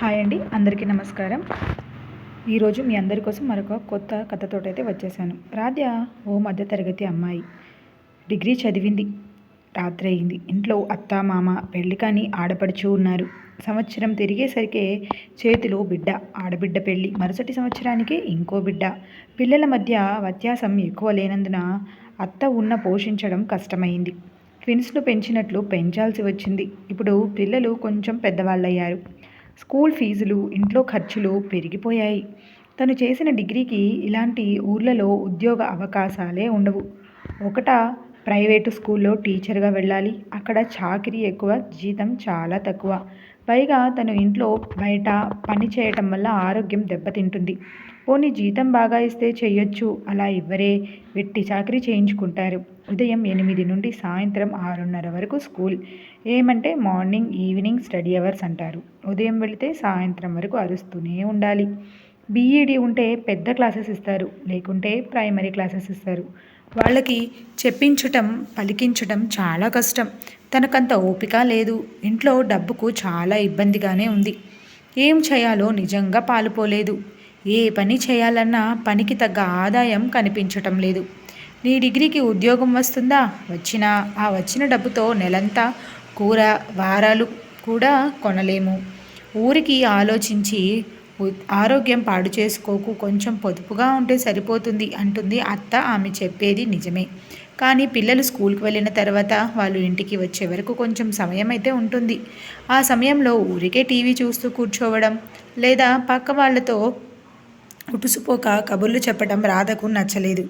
Hi అండి అందరికీ నమస్కారం. ఈరోజు మీ అందరి కోసం మరొక కొత్త కథతో అయితే వచ్చేసాను. రాధ్య ఓ మధ్యతరగతి అమ్మాయి. డిగ్రీ చదివింది రాత్రి అయింది ఇంట్లో అత్త మామ పెళ్ళి కానీ ఆడపడుచు ఉన్నారు. సంవత్సరం తిరిగేసరికి చేతిలో బిడ్డ ఆడబిడ్డ పెళ్ళి. మరుసటి సంవత్సరానికి ఇంకో బిడ్డ. పిల్లల మధ్య వ్యత్యాసం ఎక్కువ లేనందున అత్త ఉన్న పోషించడం కష్టమైంది. ట్విన్స్ను పెంచినట్లు పెంచాల్సి వచ్చింది. ఇప్పుడు పిల్లలు కొంచెం పెద్దవాళ్ళయ్యారు. స్కూల్ ఫీజులు ఇంట్లో ఖర్చులు పెరిగిపోయాయి. తను చేసిన డిగ్రీకి ఇలాంటి ఊర్లలో ఉద్యోగ అవకాశాలే ఉండవు. ఒకట ప్రైవేటు స్కూల్లో టీచర్గా వెళ్ళాలి. అక్కడ చాకరీ ఎక్కువ జీతం చాలా తక్కువ. పైగా తను ఇంట్లో బయట పని చేయటం వల్ల ఆరోగ్యం దెబ్బతింటుంది. పోనీ జీతం బాగా ఇస్తే చెయ్యొచ్చు. అలా ఇవ్వరే. వెట్టి చాకరీ చేయించుకుంటారు. ఉదయం ఎనిమిది నుండి సాయంత్రం ఆరున్నర వరకు స్కూల్. ఏమంటే మార్నింగ్ ఈవినింగ్ స్టడీ అవర్స్ అంటారు. ఉదయం వెళితే సాయంత్రం వరకు అరుస్తూనే ఉండాలి. బీఈడీ ఉంటే పెద్ద క్లాసెస్ ఇస్తారు. లేకుంటే ప్రైమరీ క్లాసెస్ ఇస్తారు. వాళ్ళకి చెప్పించటం పలికించటం చాలా కష్టం. తనకంత ఓపిక లేదు. ఇంట్లో డబ్బుకు చాలా ఇబ్బందిగానే ఉంది. ఏం చేయాలో నిజంగా పాలుపోలేదు. ఏ పని చేయాలన్నా పనికి తగ్గ ఆదాయం కనిపించటం లేదు. నీ డిగ్రీకి ఉద్యోగం వస్తుందా? వచ్చినా. ఆ వచ్చిన డబ్బుతో నెలంతా కూర వారాలు కూడా కొనలేము. ఊరికి ఆలోచించి ఆరోగ్యం పాడు చేసుకోకు. కొంచెం పొదుపుగా ఉంటే సరిపోతుంది అంటుంది అత్త ఆమె చెప్పేది నిజమే. కానీ పిల్లలు స్కూల్కి వెళ్ళిన తర్వాత వాళ్ళు ఇంటికి వచ్చే వరకు కొంచెం సమయం అయితే ఉంటుంది. ఆ సమయంలో ఊరికే టీవీ చూస్తూ కూర్చోవడం లేదా పక్క వాళ్ళతో ఉటుసుపోక కబుర్లు చెప్పడం రాధకు నచ్చలేదు.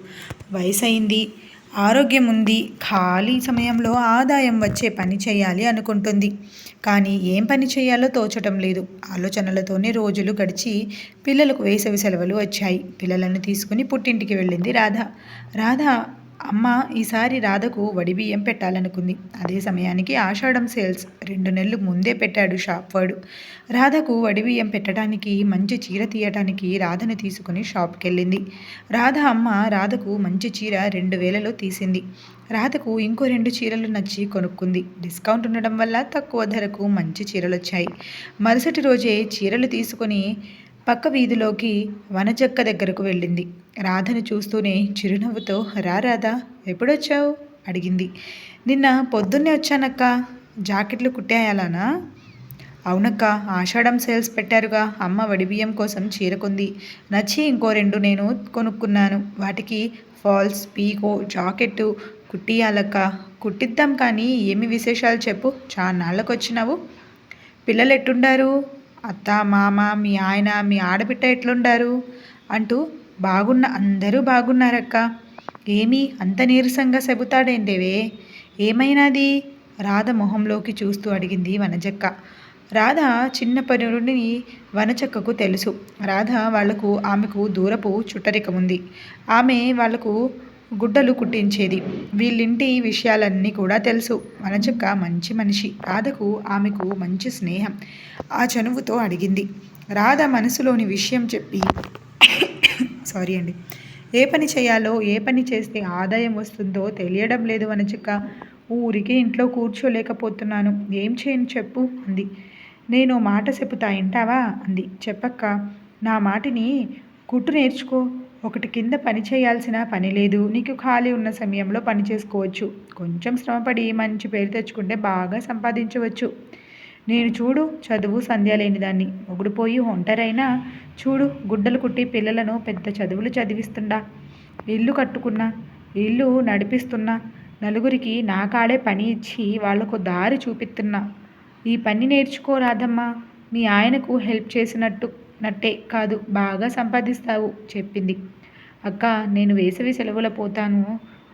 వయసైంది ఆరోగ్యం ఉంది ఖాళీ సమయంలో ఆదాయం వచ్చే పని చేయాలి అనుకుంటుంది. కానీ ఏం పని చేయాలో తోచటం లేదు. ఆలోచనలతోనే రోజులు గడిచి పిల్లలకు వేసవి సెలవులు వచ్చాయి. పిల్లలను తీసుకుని పుట్టింటికి వెళ్ళింది రాధ. రాధ అమ్మ ఈసారి రాధకు వడిబియ్యం పెట్టాలనుకుంది. అదే సమయానికి ఆషాఢం సేల్స్ రెండు నెలలు ముందే పెట్టాడు షాప్ వాడు రాధకు వడిబియ్యం పెట్టడానికి మంచి చీర తీయటానికి రాధను తీసుకుని షాప్కి వెళ్ళింది రాధ అమ్మ రాధకు మంచి చీర రెండు వేలలో తీసింది. రాధకు ఇంకో రెండు చీరలు నచ్చి కొనుక్కుంది. డిస్కౌంట్ ఉండడం వల్ల తక్కువ ధరకు మంచి చీరలు వచ్చాయి మరుసటి రోజే చీరలు తీసుకొని పక్క వీధిలోకి వనచక్క దగ్గరకు వెళ్ళింది. రాధను చూస్తూనే చిరునవ్వుతో రా రాధా ఎప్పుడొచ్చావు? అడిగింది. నిన్న పొద్దున్నే వచ్చానక్క. జాకెట్లు కుట్టేయాలనా? అవునక్క ఆషాఢం సేల్స్ పెట్టారుగా. అమ్మ వడిబియ్యం కోసం చీరకుంది నచ్చి ఇంకో రెండు నేను కొనుక్కున్నాను. వాటికి ఫాల్స్ పీకో జాకెట్టు కుట్టియాలక్క కుట్టిద్దాం కానీ ఏమి విశేషాలు చెప్పు? చాన్నాళ్ళకు వచ్చినావు పిల్లలు ఎట్టుండారు అత్త మామ మీ ఆయన మీ ఆడబిడ్డ ఎట్లుండారు? అంటూ బాగున్న అందరూ బాగున్నారక్క. ఏమీ అంత నీరసంగా చెబుతాడేంటేవే ఏమైనాది? రాధ మొహంలోకి చూస్తూ అడిగింది వనజక్క. రాధ చిన్న పనుడిని వనచక్కకు తెలుసు. రాధ వాళ్ళకు ఆమెకు దూరపు చుట్టరికముంది. ఆమె వాళ్ళకు గుడ్డలు కుట్టించేది. వీళ్ళింటి విషయాలన్నీ కూడా తెలుసు. వనచక్క మంచి మనిషి. రాధకు ఆమెకు మంచి స్నేహం. ఆ చనువుతో అడిగింది. రాధ మనసులోని విషయం చెప్పి సారీ అండి. ఏ పని చేయాలో ఏ పని చేస్తే ఆదాయం వస్తుందో తెలియడం లేదు వనచక్క ఊరికి ఇంట్లో కూర్చోలేకపోతున్నాను. ఏం చేయను చెప్పు అంది. నేను మాట చెప్పుతా వింటావా అంది. చెప్పక్క నా మాటిని కుట్టు నేర్చుకో. ఒకటి కింద పని చేయాల్సిన పని లేదు. నీకు ఖాళీ ఉన్న సమయంలో పని చేసుకోవచ్చు. కొంచెం శ్రమపడి మంచి పేరు తెచ్చుకుంటే బాగా సంపాదించవచ్చు. నేను చూడు చదువు సంధ్య లేని దాన్ని ఒకడిపోయి ఒంటరైనా చూడు గుడ్డలు కుట్టి పిల్లలను పెద్ద చదువులు చదివిస్తుండా. ఇల్లు కట్టుకున్నా ఇల్లు నడిపిస్తున్నా నలుగురికి నా కాడే పని ఇచ్చి వాళ్ళకు దారి చూపిస్తున్నా. ఈ పని నేర్చుకోరాదమ్మా మీ ఆయనకు హెల్ప్ చేసినట్టు. నట్టే కాదు బాగా సంపాదిస్తావు చెప్పింది. అక్క నేను వేసవి సెలవుల పోతాను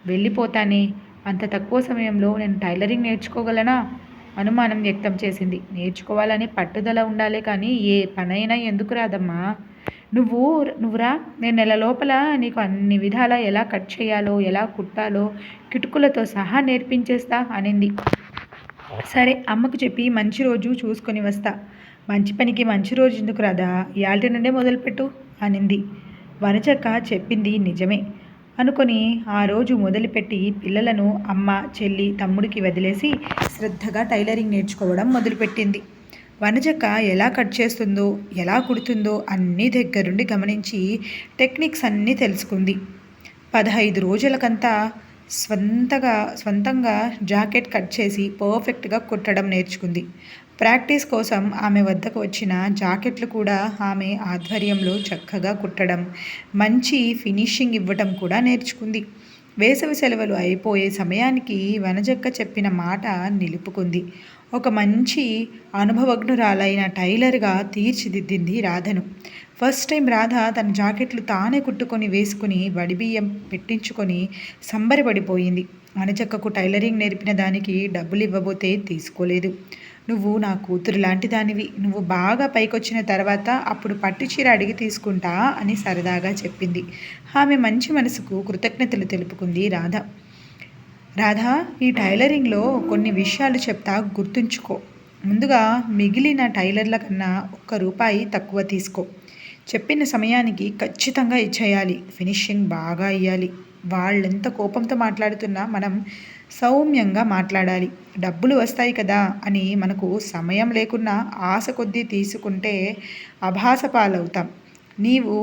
వెళ్ళిపోతానే. అంత తక్కువ సమయంలో నేను టైలరింగ్ నేర్చుకోగలనా? అనుమానం వ్యక్తం చేసింది. నేర్చుకోవాలని పట్టుదల ఉండాలి కానీ ఏ పనైనా ఎందుకు రాదమ్మా? నువ్వు నువ్వురా నేను నెల లోపల నీకు అన్ని విధాలా ఎలా కట్ చేయాలో ఎలా కుట్టాలో కిటుకులతో సహా నేర్పించేస్తా అనింది. సరే అమ్మకు చెప్పి మంచి రోజు చూసుకొని వస్తా. మంచి పనికి మంచి రోజు ఎందుకు రాదా ఇయాల్టి నుండే మొదలుపెట్టు అనింది. వనచక్క చెప్పింది నిజమే. అనుకొని ఆ రోజు మొదలుపెట్టి పిల్లలను అమ్మ చెల్లి తమ్ముడికి వదిలేసి శ్రద్ధగా టైలరింగ్ నేర్చుకోవడం మొదలుపెట్టింది. వనజక్క ఎలా కట్ చేస్తుందో ఎలా కుడుతుందో అన్నీ దగ్గరుండి గమనించి టెక్నిక్స్ అన్నీ తెలుసుకుంది. పదహైదు రోజులకంతా స్వంతగా స్వంతంగా జాకెట్ కట్ చేసి పర్ఫెక్ట్గా కుట్టడం నేర్చుకుంది. ప్రాక్టీస్ కోసం ఆమె వద్దకు వచ్చిన జాకెట్లు కూడా ఆమె ఆధ్వర్యంలో చక్కగా కుట్టడం మంచి ఫినిషింగ్ ఇవ్వటం కూడా నేర్చుకుంది. వేసవి సెలవులు అయిపోయే సమయానికి వనజక్క చెప్పిన మాట నిలుపుకుంది. ఒక మంచి అనుభవజ్ఞురాలైన టైలర్గా తీర్చిదిద్దింది రాధను. ఫస్ట్ టైం రాధ తన జాకెట్లు తానే కుట్టుకొని వేసుకుని వడిబియ్యం పెట్టించుకొని సంబరపడిపోయింది. అనచక్కకు టైలరింగ్ నేర్పిన దానికి డబ్బులు ఇవ్వబోతే తీసుకోలేదు. నువ్వు నా కూతురు లాంటి దానివి నువ్వు బాగా పైకొచ్చిన తర్వాత అప్పుడు పట్టు చీర అడిగి తీసుకుంటా అని సరదాగా చెప్పింది. ఆమె మంచి మనసుకు కృతజ్ఞతలు తెలుపుకుంది రాధ. రాధా ఈ టైలరింగ్లో కొన్ని విషయాలు చెప్తా గుర్తుంచుకో. ముందుగా మిగిలిన టైలర్ల కన్నా ఒక్క రూపాయి తక్కువ తీసుకో. చెప్పిన సమయానికి ఖచ్చితంగా ఇచ్చేయాలి. ఫినిషింగ్ బాగా ఇవ్వాలి వాళ్ళెంత కోపంతో మాట్లాడుతున్నా మనం సౌమ్యంగా మాట్లాడాలి. డబ్బులు వస్తాయి కదా అని మనకు సమయం లేకున్నా ఆశ కొద్దీ తీసుకుంటే అభాస పాలవుతాం. నీవు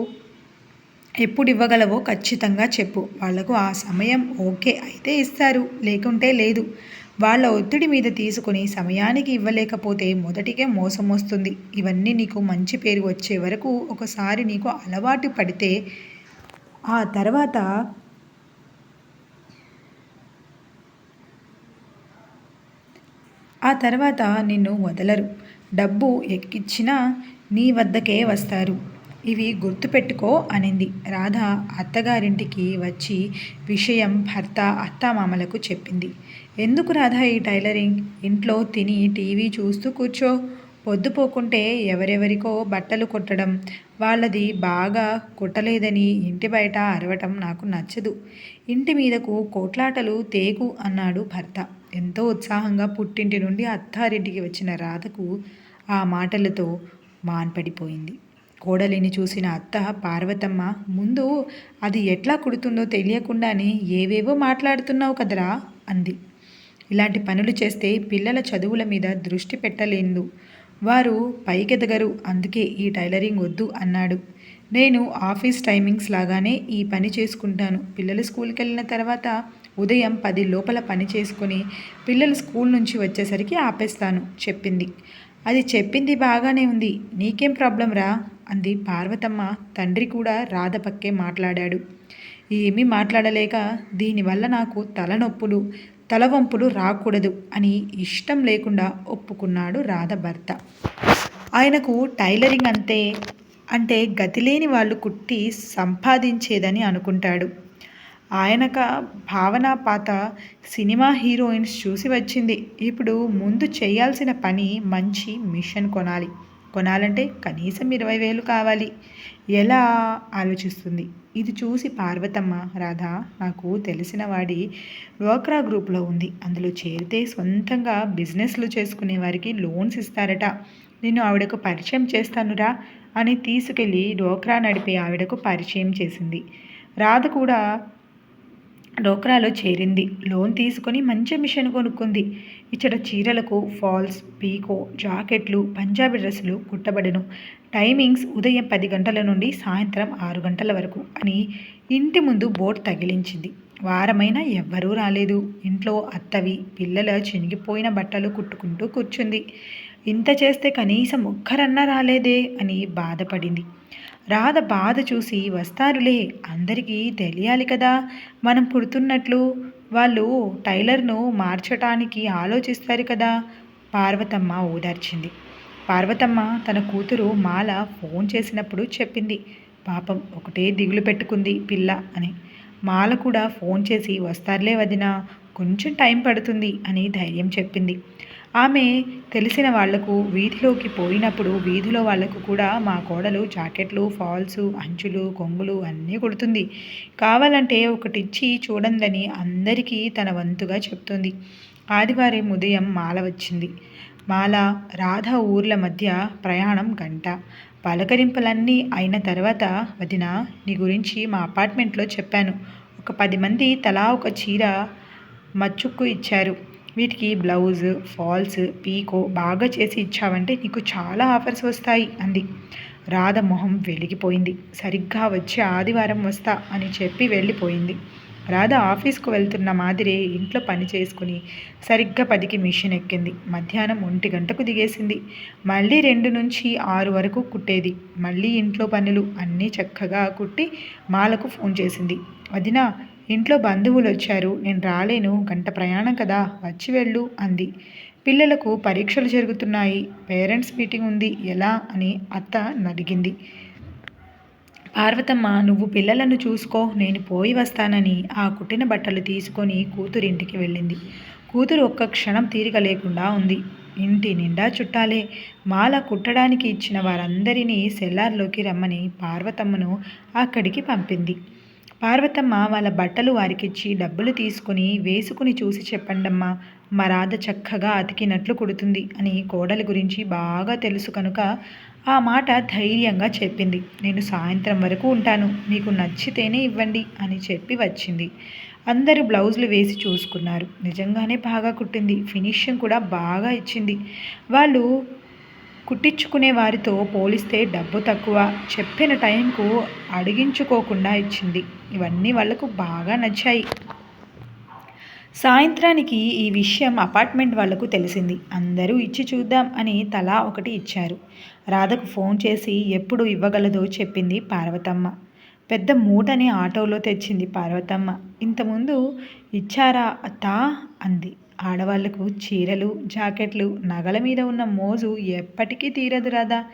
ఎప్పుడు ఇవ్వగలవో ఖచ్చితంగా చెప్పు. వాళ్ళకు ఆ సమయం ఓకే అయితే ఇస్తారు. లేకుంటే లేదు. వాళ్ళ ఒత్తిడి మీద తీసుకుని సమయానికి ఇవ్వలేకపోతే మొదటికే మోసం వస్తుంది. ఇవన్నీ నీకు మంచి పేరు వచ్చే వరకు ఒకసారి నీకు అలవాటు పడితే ఆ తర్వాత ఆ తర్వాత నిన్ను వదలరు. డబ్బు ఎక్కిచ్చినా నీ వద్దకే వస్తారు. ఇవి గుర్తుపెట్టుకో అనింది. రాధ అత్తగారింటికి వచ్చి విషయం భర్త అత్తామామలకు చెప్పింది. ఎందుకు రాధ ఈ టైలరింగ్? ఇంట్లో తిని టీవీ చూస్తూ కూర్చో. పొద్దుపోకుంటే ఎవరెవరికో బట్టలు కుట్టడం. వాళ్ళది బాగా కుట్టలేదని ఇంటి బయట అరవటం నాకు నచ్చదు. ఇంటి మీదకు కోట్లాటలు తేగు అన్నాడు భర్త. ఎంతో ఉత్సాహంగా పుట్టింటి నుండి అత్తారింటికి వచ్చిన రాధకు ఆ మాటలతో మాన్పడిపోయింది. కోడలిని చూసిన అత్త పార్వతమ్మ ముందు అది ఎట్లా కుడుతుందో తెలియకుండానే ఏవేవో మాట్లాడుతున్నావు కదరా అంది. ఇలాంటి పనులు చేస్తే పిల్లల చదువుల మీద దృష్టి పెట్టలేదు. వారు పైకెదగరు అందుకే ఈ టైలరింగ్ వద్దు అన్నాడు. నేను ఆఫీస్ టైమింగ్స్ లాగానే ఈ పని చేసుకుంటాను. పిల్లలు స్కూల్కి వెళ్ళిన తర్వాత ఉదయం పది లోపల పని చేసుకొని పిల్లలు స్కూల్ నుంచి వచ్చేసరికి ఆపేస్తాను చెప్పింది. అది చెప్పింది బాగానే ఉంది. నీకేం ప్రాబ్లం రా అంది పార్వతమ్మ తండ్రి కూడా రాధ పక్కే మాట్లాడాడు. ఏమీ మాట్లాడలేక దీనివల్ల నాకు తలనొప్పులు తలవంపులు రాకూడదు అని ఇష్టం లేకుండా ఒప్పుకున్నాడు రాధ భర్త. ఆయనకు టైలరింగ్ అంతే అంటే గతిలేని వాళ్ళు కుట్టి సంపాదించేదని అనుకుంటాడు. ఆయనక భావన పాత సినిమా హీరోయిన్స్ చూసి వచ్చింది. ఇప్పుడు ముందు చేయాల్సిన పని మంచి మిషన్ కొనాలి. కొనాలంటే కనీసం ఇరవై వేలు కావాలి. ఎలా ఆలోచిస్తుంది? ఇది చూసి పార్వతమ్మ రాధా నాకు తెలిసిన వాడి డ్వాక్రా గ్రూప్లో ఉంది. అందులో చేరితే సొంతంగా బిజినెస్లు చేసుకునే వారికి లోన్స్ ఇస్తారట. నేను ఆవిడకు పరిచయం చేస్తానురా అని తీసుకెళ్ళి డోక్రా నడిపే ఆవిడకు పరిచయం చేసింది. రాధ కూడా డోక్రాలో చేరింది. లోన్ తీసుకొని మంచి మిషన్ కొనుక్కుంది. ఇచ్చట చీరలకు ఫాల్స్ పీకో జాకెట్లు పంజాబీ డ్రెస్సులు కుట్టబడను. టైమింగ్స్ ఉదయం పది గంటల నుండి సాయంత్రం ఆరు గంటల వరకు అని ఇంటి ముందు బోర్డు తగిలించింది. వారమైనా ఎవ్వరూ రాలేదు. ఇంట్లో అత్తవి పిల్లల చినిగిపోయిన బట్టలు కుట్టుకుంటూ కూర్చుంది. ఇంత చేస్తే కనీసం ఒక్కరన్నా రాలేదే అని బాధపడింది. రాధ బాధ చూసి వస్తారులే. అందరికీ తెలియాలి కదా. మనం పుడుతున్నట్లు వాళ్ళు టైలర్ను మార్చటానికి ఆలోచిస్తారు కదా. పార్వతమ్మ ఓదార్చింది. పార్వతమ్మ తన కూతురు మాల ఫోన్ చేసినప్పుడు చెప్పింది. పాపం ఒకటే దిగులు పెట్టుకుంది పిల్ల అని. మాల కూడా ఫోన్ చేసి వస్తారులే వదిన కొంచెం టైం పడుతుంది అని ధైర్యం చెప్పింది. ఆమె తెలిసిన వాళ్ళకు వీధిలోకి పోయినప్పుడు వీధిలో వాళ్ళకు కూడా మా కోడలు జాకెట్లు ఫాల్స్ అంచులు కొంగులు అన్నీ కుడుతుంది. కావాలంటే ఒకటిచ్చి చూడందని అందరికీ తన వంతుగా చెప్తుంది. ఆదివారం ఉదయం మాల వచ్చింది. మాల రాధ ఊర్ల మధ్య ప్రయాణం గంట. పలకరింపులన్నీ అయిన తర్వాత వదిన నీ గురించి మా అపార్ట్మెంట్లో చెప్పాను. ఒక పది మంది తలా ఒక చీర మచ్చుక్కు ఇచ్చారు. వీటికి బ్లౌజ్ ఫాల్స్ పీకో బాగా చేసి ఇచ్చావంటే నీకు చాలా ఆఫర్స్ వస్తాయి అంది. రాధ మొహం వెలిగిపోయింది. సరిగ్గా వచ్చే ఆదివారం వస్తా అని చెప్పి వెళ్ళిపోయింది. రాధ ఆఫీస్కు వెళ్తున్న మాదిరే ఇంట్లో పని చేసుకుని సరిగ్గా పదికి మిషన్ ఎక్కింది. మధ్యాహ్నం ఒంటి గంటకు దిగేసింది. మళ్ళీ రెండు నుంచి ఆరు వరకు కుట్టేది. మళ్ళీ ఇంట్లో పనులు అన్నీ చక్కగా కుట్టి మాలకు ఫోన్ చేసింది. వదిన ఇంట్లో బంధువులు వచ్చారు నేను రాలేను. గంట ప్రయాణం కదా. వచ్చి వెళ్ళు అంది. పిల్లలకు పరీక్షలు జరుగుతున్నాయి. పేరెంట్స్ మీటింగ్ ఉంది. ఎలా? అని అత్త నడిగింది పార్వతమ్మ నువ్వు పిల్లలను చూసుకో. నేను పోయి వస్తానని ఆ కుట్టిన బట్టలు తీసుకొని కూతురింటికి వెళ్ళింది. కూతురు ఒక్క క్షణం తీరిక లేకుండా ఉంది. ఇంటి నిండా చుట్టాలే. మాల కుట్టడానికి ఇచ్చిన వారందరినీ సెల్లార్లోకి రమ్మని పార్వతమ్మను అక్కడికి పంపింది. పార్వతమ్మ వాళ్ళ బట్టలు వారికిచ్చి డబ్బులు తీసుకుని వేసుకుని చూసి చెప్పండమ్మా. మా రాధ చక్కగా అతికినట్లు కుడుతుంది అని కోడలి గురించి బాగా తెలుసు కనుక ఆ మాట ధైర్యంగా చెప్పింది. నేను సాయంత్రం వరకు ఉంటాను. మీకు నచ్చితేనే ఇవ్వండి అని చెప్పి వచ్చింది. అందరూ బ్లౌజులు వేసి చూసుకున్నారు. నిజంగానే బాగా కుట్టింది. ఫినిషింగ్ కూడా బాగా ఇచ్చింది. వాళ్ళు కుట్టించుకునే వారితో పోలిస్తే డబ్బు తక్కువ చెప్పిన టైంకు అడిగించుకోకుండా ఇచ్చింది. ఇవన్నీ వాళ్ళకు బాగా నచ్చాయి. సాయంత్రానికి ఈ విషయం అపార్ట్మెంట్ వాళ్ళకు తెలిసింది. అందరూ ఇచ్చి చూద్దాం అని తలా ఒకటి ఇచ్చారు. రాధకు ఫోన్ చేసి ఎప్పుడు ఇవ్వగలదో చెప్పింది పార్వతమ్మ. పెద్ద మూటని ఆటోలో తెచ్చింది పార్వతమ్మ. ఇంతకుముందు ఇచ్చారా అత్తా? అంది. ఆడవాళ్ళకు చీరలు జాకెట్లు నగల మీద ఉన్న మోజు ఎప్పటికీ తీరదు రాదా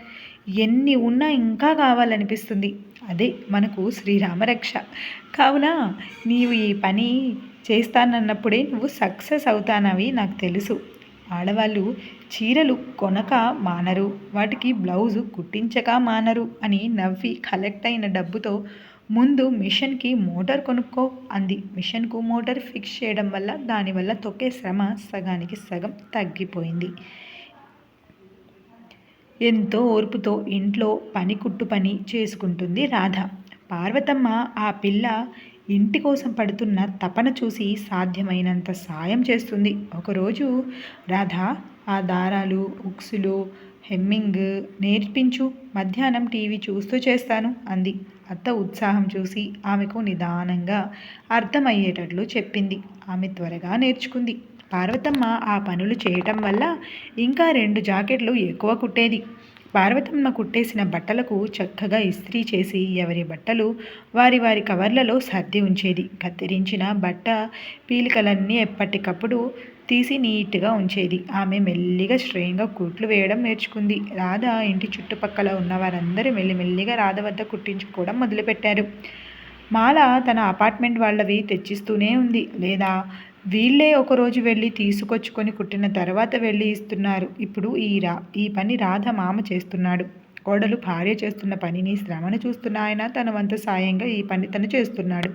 ఎన్ని ఉన్నా ఇంకా కావాలనిపిస్తుంది. అదే మనకు శ్రీరామరక్ష. కావున నీవు ఈ పని చేస్తానన్నప్పుడే నువ్వు సక్సెస్ అవుతానవి నాకు తెలుసు. ఆడవాళ్ళు చీరలు కొనక మానరు. వాటికి బ్లౌజు కుట్టించక మానరు అని నవ్వి కలెక్ట్ అయిన డబ్బుతో ముందు మిషన్కి మోటార్ కొనుక్కో అంది. మిషన్కు మోటార్ ఫిక్స్ చేయడం వల్ల దానివల్ల తొక్కే శ్రమ సగానికి సగం తగ్గిపోయింది. ఎంతో ఓర్పుతో ఇంట్లో పని కుట్టు పని చేసుకుంటుంది రాధ. పార్వతమ్మ ఆ పిల్ల ఇంటి కోసం పడుతున్న తపన చూసి సాధ్యమైనంత సాయం చేస్తుంది. ఒకరోజు రాధ ఆ దారాలు ఉక్సులు హెమ్మింగ్ నేర్పించు. మధ్యాహ్నం టీవీ చూస్తూ చేస్తాను అంది. అత్త ఉత్సాహం చూసి ఆమెకు నిదానంగా అర్థమయ్యేటట్లు చెప్పింది. ఆమె త్వరగా నేర్చుకుంది. పార్వతమ్మ ఆ పనులు చేయటం వల్ల ఇంకా రెండు జాకెట్లు ఎక్కువ కుట్టేది. పార్వతమ్మ కుట్టేసిన బట్టలకు చక్కగా ఇస్త్రీ చేసి ఎవరి బట్టలు వారి వారి కవర్లలో సర్ది ఉంచేది. కత్తిరించిన బట్ట పీలికలన్నీ ఎప్పటికప్పుడు తీసి నీట్గా ఉంచేది. ఆమె మెల్లిగా శ్రేయంగా కుట్లు వేయడం నేర్చుకుంది. రాధ ఇంటి చుట్టుపక్కల ఉన్న వారందరూ మెల్లిమెల్లిగా రాధ వద్ద కుట్టించుకోవడం మొదలుపెట్టారు. మాల తన అపార్ట్మెంట్ వాళ్ళవి తెచ్చిస్తూనే ఉంది. లేదా వీళ్ళే ఒకరోజు వెళ్ళి తీసుకొచ్చుకొని కుట్టిన తర్వాత వెళ్ళి ఇస్తున్నారు. ఇప్పుడు ఈ రా ఈ పని రాధ మామ చేస్తున్నాడు. కోడలు భార్య చేస్తున్న పనిని శ్రమను చూస్తున్న ఆయన తన వంత సాయంగా ఈ పని తను చేస్తున్నాడు.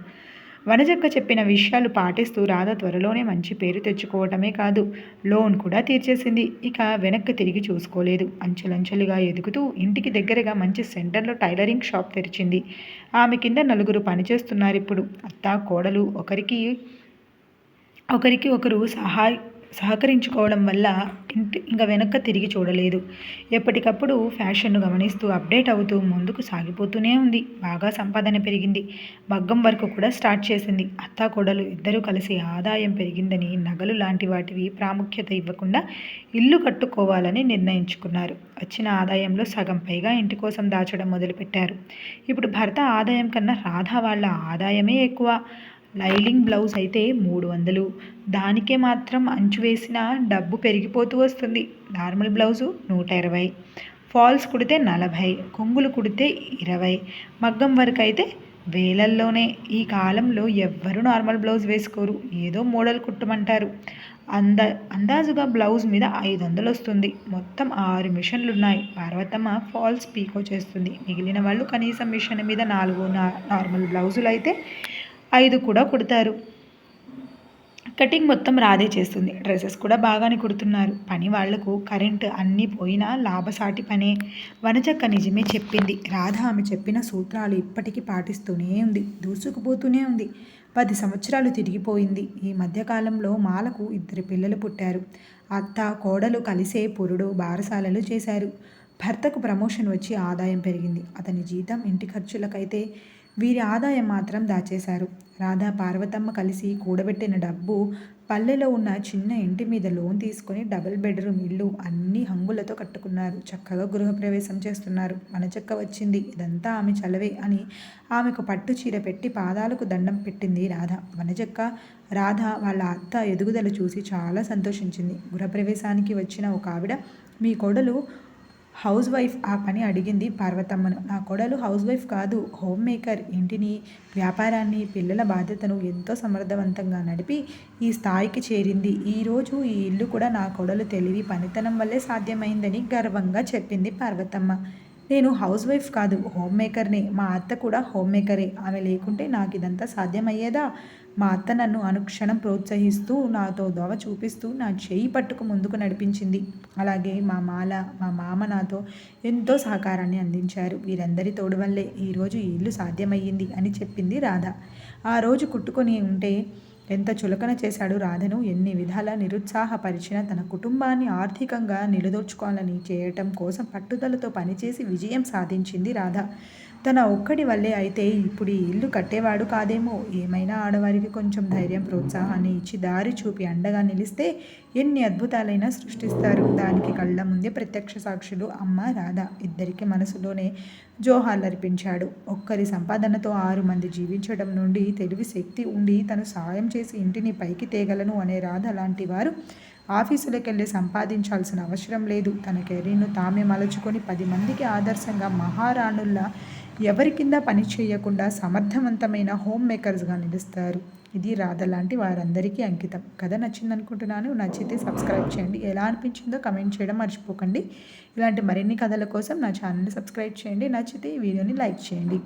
వనజక్క చెప్పిన విషయాలు పాటిస్తూ రాధ త్వరలోనే మంచి పేరు తెచ్చుకోవటమే కాదు లోన్ కూడా తీర్చేసింది. ఇక వెనక్కి తిరిగి చూసుకోలేదు. అంచెలంచెలుగా ఎదుగుతూ ఇంటికి దగ్గరగా మంచి సెంటర్లో టైలరింగ్ షాప్ తెరిచింది. ఆమె కింద నలుగురు పనిచేస్తున్నారు ఇప్పుడు. అత్త కోడలు ఒకరికి ఒకరికి ఒకరు సహాయ సహకరించుకోవడం వల్ల ఇంటి ఇంకా వెనక్కి తిరిగి చూడలేదు. ఎప్పటికప్పుడు ఫ్యాషన్ను గమనిస్తూ అప్డేట్ అవుతూ ముందుకు సాగిపోతూనే ఉంది. బాగా సంపాదన పెరిగింది. మగ్గం వర్క్ కూడా స్టార్ట్ చేసింది. అత్త కోడలు ఇద్దరూ కలిసి ఆదాయం పెరిగిందని నగలు లాంటి వాటివి ప్రాముఖ్యత ఇవ్వకుండా ఇల్లు కట్టుకోవాలని నిర్ణయించుకున్నారు. వచ్చిన ఆదాయంలో సగం పైగా ఇంటి కోసం దాచడం మొదలుపెట్టారు. ఇప్పుడు భర్త ఆదాయం కన్నా రాధా వాళ్ళ ఆదాయమే ఎక్కువ. లైలింగ్ బ్లౌజ్ అయితే మూడు వందలు. దానికే మాత్రం అంచు వేసిన డబ్బు పెరిగిపోతూ వస్తుంది. నార్మల్ బ్లౌజు నూట ఇరవై. ఫాల్స్ కుడితే నలభై కొంగులు కుడితే ఇరవై. మగ్గం వరకు అయితే వేలల్లోనే. ఈ కాలంలో ఎవ్వరూ నార్మల్ బ్లౌజ్ వేసుకోరు. ఏదో మోడల్ కుట్టమంటారు. అంద అందాజుగా బ్లౌజ్ మీద ఐదు వందలు వస్తుంది. మొత్తం ఆరు మిషన్లు ఉన్నాయి పార్వతమ్మ ఫాల్స్ పీకో చేస్తుంది. మిగిలిన వాళ్ళు కనీసం మిషన్ మీద నాలుగు నార్మల్ బ్లౌజులు అయితే ఐదు కూడా కుడతారు. కటింగ్ మొత్తం రాధే చేస్తుంది. డ్రెస్సెస్ కూడా బాగానే కుడుతున్నారు. పని వాళ్ళకు కరెంట్ అన్నీ పోయినా లాభసాటి పనే. వనచక్క నిజమే చెప్పింది. రాధ ఆమె చెప్పిన సూత్రాలు ఇప్పటికీ పాటిస్తూనే ఉంది. దూసుకుపోతూనే ఉంది. పది సంవత్సరాలు తిరిగిపోయింది. ఈ మధ్యకాలంలో మాలకు ఇద్దరు పిల్లలు పుట్టారు. అత్త కోడలు కలిసే పురుడు బారసాలలు చేశారు. భర్తకు ప్రమోషన్ వచ్చి ఆదాయం పెరిగింది. అతని జీతం ఇంటి ఖర్చులకైతే వీరి ఆదాయం మాత్రం దాచేశారు. రాధా పార్వతమ్మ కలిసి కూడబెట్టిన డబ్బు పల్లెలో ఉన్న చిన్న ఇంటి మీద లోన్ తీసుకొని డబుల్ బెడ్రూమ్ ఇల్లు అన్ని హంగులతో కట్టుకున్నారు. చక్కగా గృహప్రవేశం చేస్తున్నారు. మనచక్క వచ్చింది. ఇదంతా ఆమె చలవే అని ఆమెకు పట్టు చీర పెట్టి పాదాలకు దండం పెట్టింది రాధ. వనజక్క రాధ వాళ్ళ అత్త ఎదుగుదల చూసి చాలా సంతోషించింది. గృహప్రవేశానికి వచ్చిన ఒక ఆవిడ మీ కొడలు హౌస్ వైఫ్ ఆ పని అడిగింది పార్వతమ్మను. నా కొడలు హౌస్ వైఫ్ కాదు హోమ్ మేకర్. ఇంటిని వ్యాపారాన్ని పిల్లల బాధ్యతను ఎంతో సమర్థవంతంగా నడిపి ఈ స్థాయికి చేరింది. ఈరోజు ఈ ఇల్లు కూడా నా కొడలు తెలివి పనితనం వల్లే సాధ్యమైందని గర్వంగా చెప్పింది పార్వతమ్మ. నేను హౌస్ వైఫ్ కాదు హోమ్ మేకర్నే. మా అత్త కూడా హోమ్ మేకరే. ఆమె లేకుంటే నాకు ఇదంతా సాధ్యమయ్యేదా? మా అత్త నన్ను అనుక్షణం ప్రోత్సహిస్తూ నాతో దోవ చూపిస్తూ నా చేయి పట్టుకు ముందుకు నడిపించింది. అలాగే మా మాల మా మామ నాతో ఎంతో సహకారాన్ని అందించారు. వీరందరి తోడు వల్లే ఈరోజు ఈ ఇల్లు సాధ్యమయ్యింది అని చెప్పింది రాధ. ఆ రోజు కుట్టుకొని ఉంటే ఎంత చులకన చేశాడు రాధను. ఎన్ని విధాల నిరుత్సాహపరిచిన తన కుటుంబాన్ని ఆర్థికంగా నిలదొర్చుకోవాలని చేయటం కోసం పట్టుదలతో పనిచేసి విజయం సాధించింది రాధ. తన ఒక్కడి వల్లే అయితే ఇప్పుడు ఈ ఇల్లు కట్టేవాడు కాదేమో. ఏమైనా ఆడవారికి కొంచెం ధైర్యం ప్రోత్సాహాన్ని ఇచ్చి దారి చూపి అండగా నిలిస్తే ఎన్ని అద్భుతాలైనా సృష్టిస్తారు. దానికి కళ్ళ ముందే ప్రత్యక్ష సాక్షులు అమ్మ రాధ ఇద్దరికి మనసులోనే జోహార్లు అర్పించాడు. ఒక్కరి సంపాదనతో ఆరు మంది జీవించడం నుండి తెలివి శక్తి ఉండి తను సాయం చేసి ఇంటిని పైకి తేగలను అనే రాధ లాంటి వారు ఆఫీసులకు వెళ్ళి సంపాదించాల్సిన అవసరం లేదు. తన కెరీర్ను తామే మలుచుకొని పది మందికి ఆదర్శంగా మహారాణుల్లా ఎవరి కింద పని చేయకుండా సమర్థవంతమైన హోమ్ మేకర్స్గా నిలుస్తారు. ఇది రాధ లాంటి వారందరికీ అంకితం. కథ నచ్చింది అనుకుంటున్నాను నచ్చితే సబ్స్క్రైబ్ చేయండి. ఎలా అనిపించిందో కమెంట్ చేయడం మర్చిపోకండి. ఇలాంటి మరిన్ని కథల కోసం నా ఛానల్ని సబ్స్క్రైబ్ చేయండి. నచ్చితే ఈ వీడియోని లైక్ చేయండి.